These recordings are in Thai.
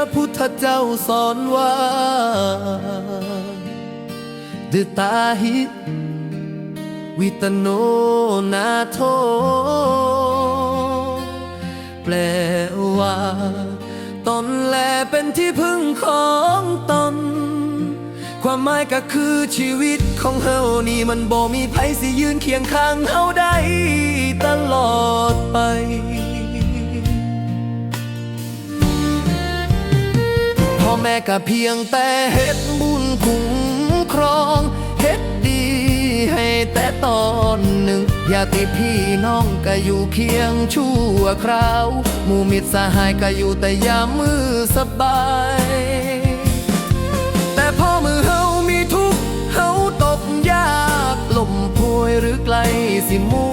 ระพุทธเจ้าสอนว่าดืตาหิต วิตโนนาโท แปลว่า ตนแลเป็นที่พึ่งของตน ความหมายก็คือชีวิตของเฮานี่มันบ่มีไผสิยืนเคียงข้างเฮาได้ตลอด ม่ก็เพียงแต่เฮ็ดบุญคุ้มครองเฮ็ดดีให้แต่ตอนหนึ่งญาติพี่น้องก็อยู่เคียงชั่วคราวหมู่มิตรสหายก็อยู่แต่ยามมือสบาย แต่พอมือเฮามีทุกข์เฮาตกยากลมพวยหรือไกลสิมุ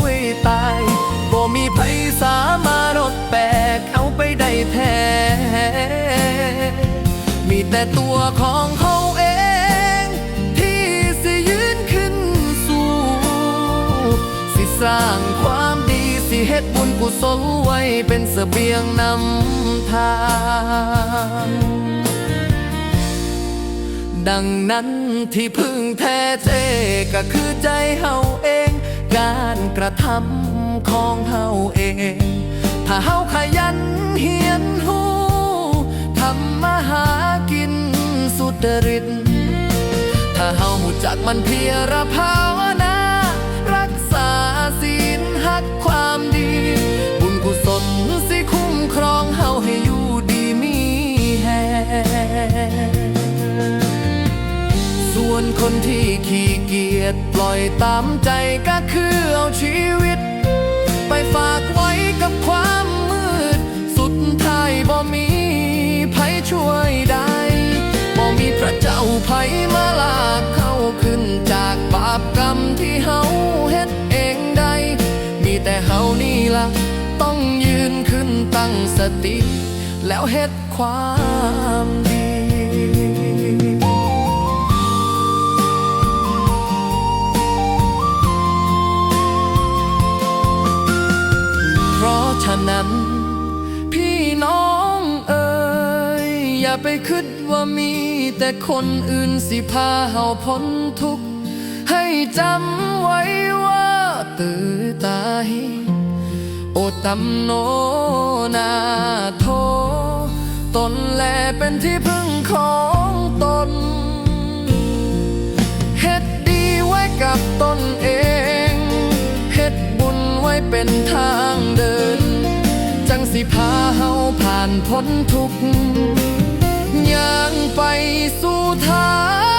แต่ตัวของเขาเอง ที่สิยืนขึ้นสู้ สิสร้างความดีสิเฮ็ดบุญกุศลไว้เป็นเสบียงนำทางดังนั้นที่พึ่งแท้เจก็คือใจเฮาเอง การกระทำของเฮาเอง ถ้าเฮาขยันเฮียนหูทำมาหา ดริตถ้าเฮาหูจักมันเพียรภาวนา รักษาศีลหักความดี บุญกุศลสิคุ้มครองเฮาให้อยู่ดีมีแฮงส่วนคนที่ขี้เกียจปล่อยตามใจก็คือเอาชีวิต ไผมาลากเข้าขึ้นจากบาปกรรมที่เฮาเฮ็ดเองได้ มีแต่เฮานี่ล่ะต้องยืนขึ้นตั้งสติ แล้วเฮ็ดความดีเพราะฉะนั้น อย่าไปคิดว่ามีแต่คนอื่นสิพาเฮาพ้นทุกข์ให้จำไว้ว่าตือตาหิโอตัมโนนาโท ตนแลเป็นที่พึ่งของตนเฮ็ดดีไว้กับตนเองเฮ็ดบุญไว้เป็นทางเดิน จังสิพาเฮาผ่านพ้นทุกข์ ย่างไปสู่ทาง